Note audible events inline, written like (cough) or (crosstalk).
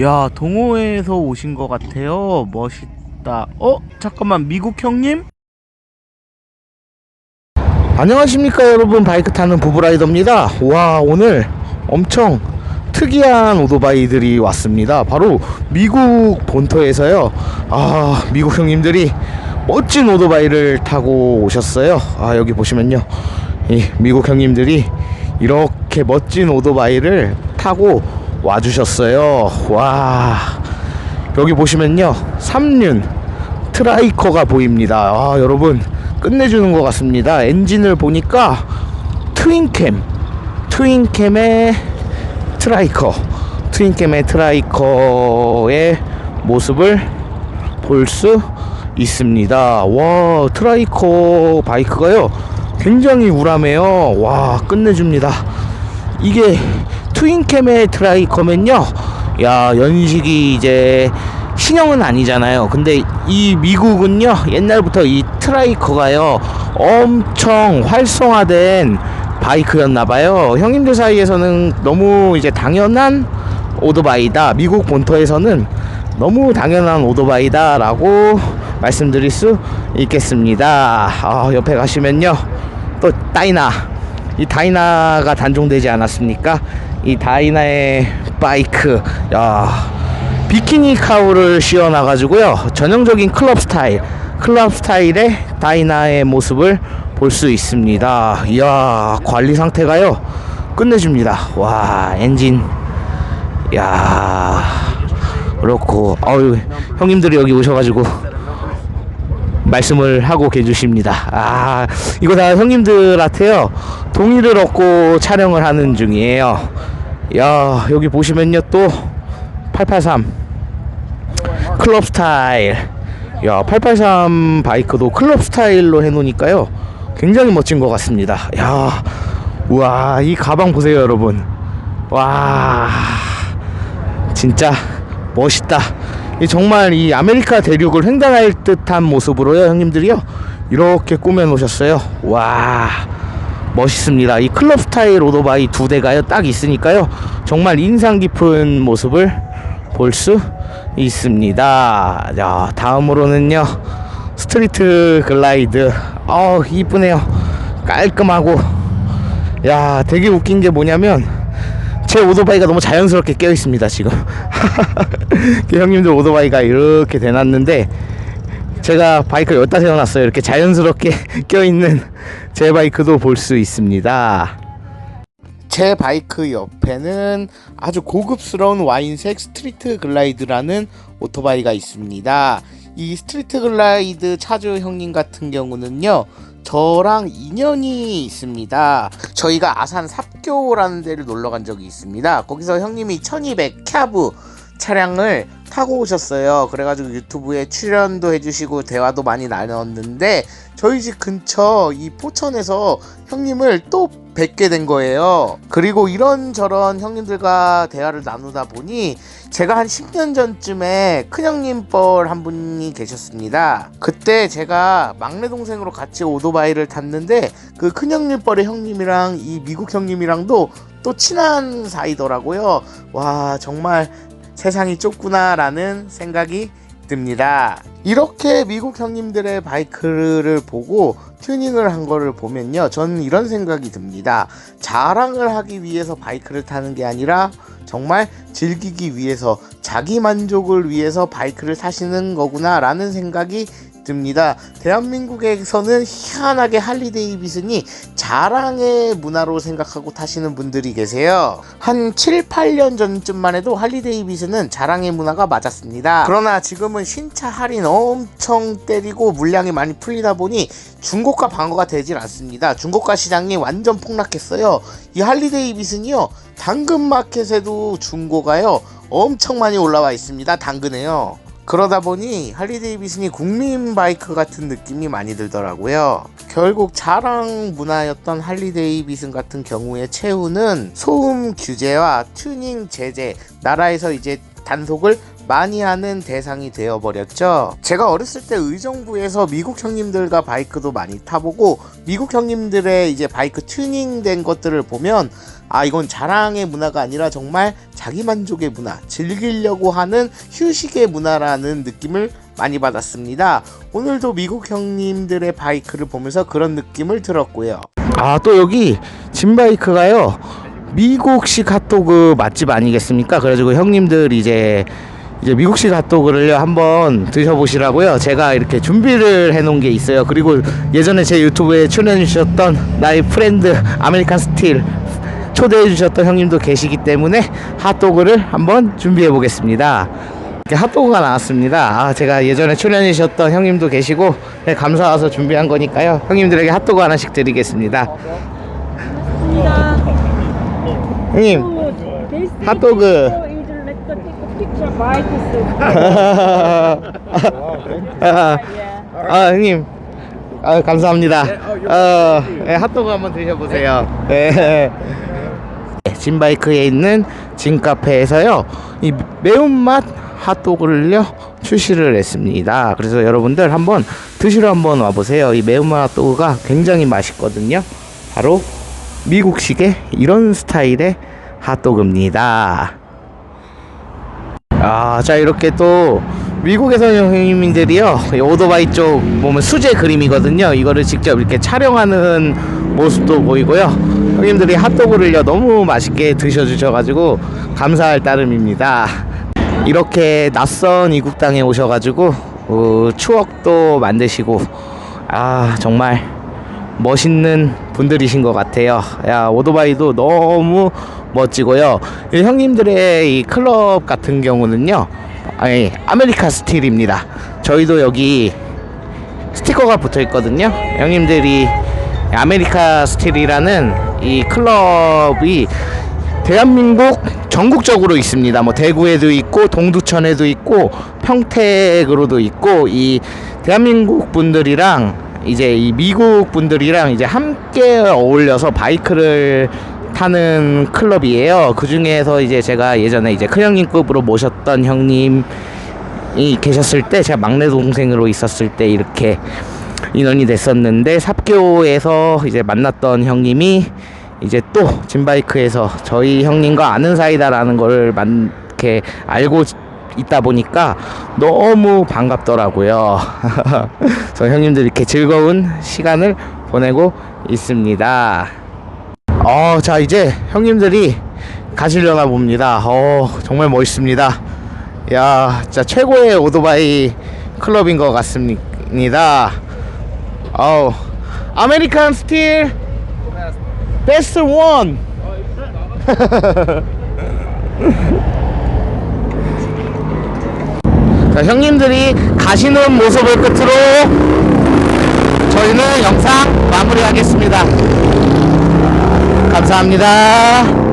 야, 동호회에서 오신 것 같아요. 멋있다. 어? 잠깐만, 미국 형님? 안녕하십니까, 여러분. 바이크 타는 부부라이더입니다. 와, 오늘 엄청 특이한 오토바이들이 왔습니다. 바로 미국 본토에서요. 아, 미국 형님들이 멋진 오토바이를 타고 오셨어요. 아, 여기 보시면요. 이 미국 형님들이 이렇게 멋진 오토바이를 타고 와주셨어요. 와, 여기 보시면요. 3륜 트라이커가 보입니다. 아, 여러분 끝내주는 것 같습니다. 엔진을 보니까 트윈캠, 트윈캠의 트라이커, 트윈캠의 트라이커의 모습을 볼 수 있습니다. 와, 트라이커 바이크가요. 굉장히 우람해요. 와, 끝내줍니다. 이게 트윈캠의 트라이커면요. 야, 연식이 이제 신형은 아니잖아요. 근데 이 미국은요. 옛날부터 이 트라이커가요. 엄청 활성화된 바이크였나 봐요. 형님들 사이에서는 너무 이제 당연한 오토바이다. 미국 본토에서는 너무 당연한 오토바이다 라고 말씀드릴 수 있겠습니다. 아, 옆에 가시면요. 또 다이나 이 다이나가 단종되지 않았습니까? 이 다이나의 바이크. 야 비키니 카우를 씌워놔 가지고요. 전형적인 클럽 스타일. 클럽 스타일의 다이나의 모습을 볼 수 있습니다. 이야 관리 상태가요. 끝내줍니다. 와 엔진. 야 그렇고. 어유 형님들이 여기 오셔가지고 말씀을 하고 계주십니다. 아, 이거 다 형님들한테요. 동의를 얻고 촬영을 하는 중이에요. 야, 여기 보시면요. 또 883 클럽 스타일. 야, 883 바이크도 클럽 스타일로 해 놓으니까요. 굉장히 멋진 것 같습니다. 야. 우와, 이 가방 보세요, 여러분. 와. 진짜 멋있다. 이 정말 이 아메리카 대륙을 횡단할 듯한 모습으로요, 형님들이요. 이렇게 꾸며 놓으셨어요. 와. 멋있습니다. 이 클럽 스타일 오토바이 두 대가요, 딱 있으니까요. 정말 인상 깊은 모습을 볼 수 있습니다. 자, 다음으로는요. 스트리트 글라이드. 어, 이쁘네요. 깔끔하고. 야, 되게 웃긴 게 뭐냐면 제 오토바이가 너무 자연스럽게 껴 있습니다 지금 그 (laughs) (laughs) 형님들 오토바이가 이렇게 대놨는데 제가 바이크 여기다 세워놨어요 이렇게 자연스럽게 (laughs) 껴 있는 제 바이크도 볼 수 있습니다 제 바이크 옆에는 아주 고급스러운 와인색 스트리트 글라이드라는 오토바이가 있습니다 이 스트리트 글라이드 차주 형님 같은 경우는요 저랑 인연이 있습니다. 저희가 아산 삽교라는 데를 놀러 간 적이 있습니다. 거기서 형님이 1200 캬브 차량을 타고 오셨어요. 그래가지고 유튜브에 출연도 해주시고 대화도 많이 나눴는데 저희 집 근처 이 포천에서 형님을 또 뵙게 된 거예요. 그리고 이런저런 형님들과 대화를 나누다 보니 제가 한 10년 전쯤에 큰형님 뻘 한 분이 계셨습니다. 그때 제가 막내 동생으로 같이 오토바이를 탔는데 그 큰형님 뻘의 형님이랑 이 미국 형님이랑도 또 친한 사이더라고요. 와 정말 세상이 좁구나라는 생각이 듭니다. 이렇게 미국 형님들의 바이크를 보고 튜닝을 한 거를 보면요. 저는 이런 생각이 듭니다. 자랑을 하기 위해서 바이크를 타는 게 아니라 정말 즐기기 위해서 자기 만족을 위해서 바이크를 타시는 거구나라는 생각이 듭니다. 대한민국에서는 희한하게 할리 데이비슨이 자랑의 문화로 생각하고 타시는 분들이 계세요. 한 7, 8년 전쯤만 해도 할리 데이비슨은 자랑의 문화가 맞았습니다. 그러나 지금은 신차 할인 엄청 때리고 물량이 많이 풀리다 보니 중고가 방어가 되질 않습니다. 중고가 시장이 완전 폭락했어요. 이 할리 데이비슨이요. 당근 마켓에도 중고가요. 엄청 많이 올라와 있습니다. 당근에요. 그러다 보니 할리 데이비슨이 국민 바이크 같은 느낌이 많이 들더라고요. 결국 자랑 문화였던 할리 데이비슨 같은 경우의 최후는 소음 규제와 튜닝 제재, 나라에서 이제 단속을 많이 하는 대상이 되어버렸죠. 제가 어렸을 때 의정부에서 미국 형님들과 바이크도 많이 타보고 미국 형님들의 이제 바이크 튜닝된 것들을 보면 아 이건 자랑의 문화가 아니라 정말 자기 만족의 문화, 즐기려고 하는 휴식의 문화라는 느낌을 많이 받았습니다. 오늘도 미국 형님들의 바이크를 보면서 그런 느낌을 들었고요. 아 또 여기 진바이크가요 미국식 핫도그 맛집 아니겠습니까? 그래가지고 형님들 이제 이제 미국식 핫도그를요 한번 드셔보시라고요. 제가 이렇게 준비를 해놓은 게 있어요. 그리고 예전에 제 유튜브에 출연해 주셨던 나의 프렌드 아메리칸 스틸 초대해 주셨던 형님도 계시기 때문에 핫도그를 한번 준비해 보겠습니다. 이렇게 핫도그가 나왔습니다. 아, 제가 예전에 출연해 주셨던 형님도 계시고 네, 감사해서 준비한 거니까요. 형님들에게 핫도그 하나씩 드리겠습니다. 형님 핫도그. 아, (laughs) 아, 형님. 아, 감사합니다. 어, 네, 핫도그 한번 드셔보세요. 네. 진바이크에 있는 진카페에서요, 이 매운맛 핫도그를요, 출시를 했습니다. 그래서 여러분들 한번 드시러 한번 와보세요. 이 매운맛 핫도그가 굉장히 맛있거든요. 바로 미국식의 이런 스타일의 핫도그입니다. 아, 자 이렇게 또 미국에서 형님들이요 이 오토바이 쪽 보면 수제 그림이거든요. 이거를 직접 이렇게 촬영하는 모습도 보이고요. 형님들이 핫도그를요 너무 맛있게 드셔주셔가지고 감사할 따름입니다. 이렇게 낯선 이국 땅에 오셔가지고 어, 추억도 만드시고 아 정말 멋있는 분들이신 것 같아요. 야 오토바이도 너무 멋지고요. 이 형님들의 이 클럽 같은 경우는요, 아니 아메리카 스틸입니다. 저희도 여기 스티커가 붙어 있거든요. 형님들이 아메리카 스틸이라는 이 클럽이 대한민국 전국적으로 있습니다. 뭐 대구에도 있고 동두천에도 있고 평택으로도 있고 이 대한민국 분들이랑 이제 이 미국 분들이랑 이제 함께 어울려서 바이크를 타는 클럽이에요. 그 중에서 이제 제가 예전에 이제 큰 형님급으로 모셨던 형님이 계셨을 때 제가 막내 동생으로 있었을 때 이렇게 인원이 됐었는데 삽교에서 이제 만났던 형님이 이제 또 진바이크에서 저희 형님과 아는 사이다라는 걸 만, 이렇게 알고 있다 보니까 너무 반갑더라고요. (laughs) 그래서 형님들 이렇게 즐거운 시간을 보내고 있습니다. 어, 자 이제 형님들이 가시려나 봅니다. 어, 정말 멋있습니다. 야, 진짜 최고의 오토바이 클럽인 것 같습니다. 어우, 아메리칸 스틸 베스트 원. (laughs) 자, 형님들이 가시는 모습을 끝으로 저희는 영상 마무리하겠습니다. 감사합니다.